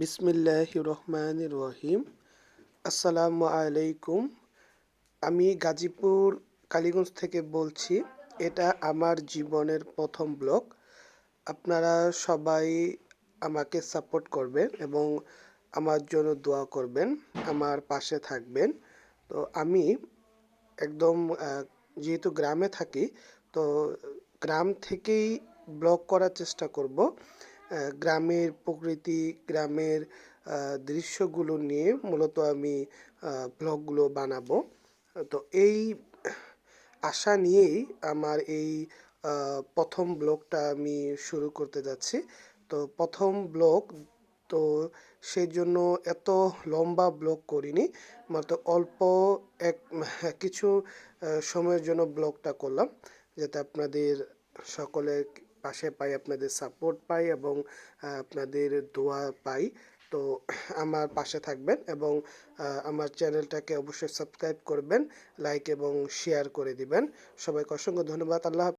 বিসমিল্লাহ রহমান রহিম আসসালামু আলাইকুম। আমি গাজীপুর, কালীগঞ্জ থেকে বলছি, এটা আমার জীবনের প্রথম ব্লগ। আপনারা সবাই আমাকে সাপোর্ট করবেন এবং আমার জন্য দোয়া করবেন, আমার পাশে থাকবেন। তো আমি একদম যেহেতু গ্রামে থাকি, তো গ্রাম থেকেই ব্লগ করার চেষ্টা করব। গ্রামের প্রকৃতি, গ্রামের দৃশ্যগুলো নিয়ে মূলত আমি ব্লগগুলো বানাবো। তো এই আশা নিয়েই আমার এই প্রথম ব্লগটা আমি শুরু করতে যাচ্ছি। তো প্রথম ব্লগ তো সেই জন্য এত লম্বা ব্লগ করিনি মাত্র অল্প এক, কিছু সময়ের জন্য ব্লগটা করলাম, যাতে আপনাদের সকলের পাশে পাই, আপনাদের সাপোর্ট পাই এবং আপনাদের দোয়া পাই। তো আমার পাশে থাকবেন এবং আমার চ্যানেলটাকে অবশ্যই সাবস্ক্রাইব করবেন লাইক এবং শেয়ার করে দিবেন। সবাইকে অসংখ্য ধন্যবাদ। আল্লাহ।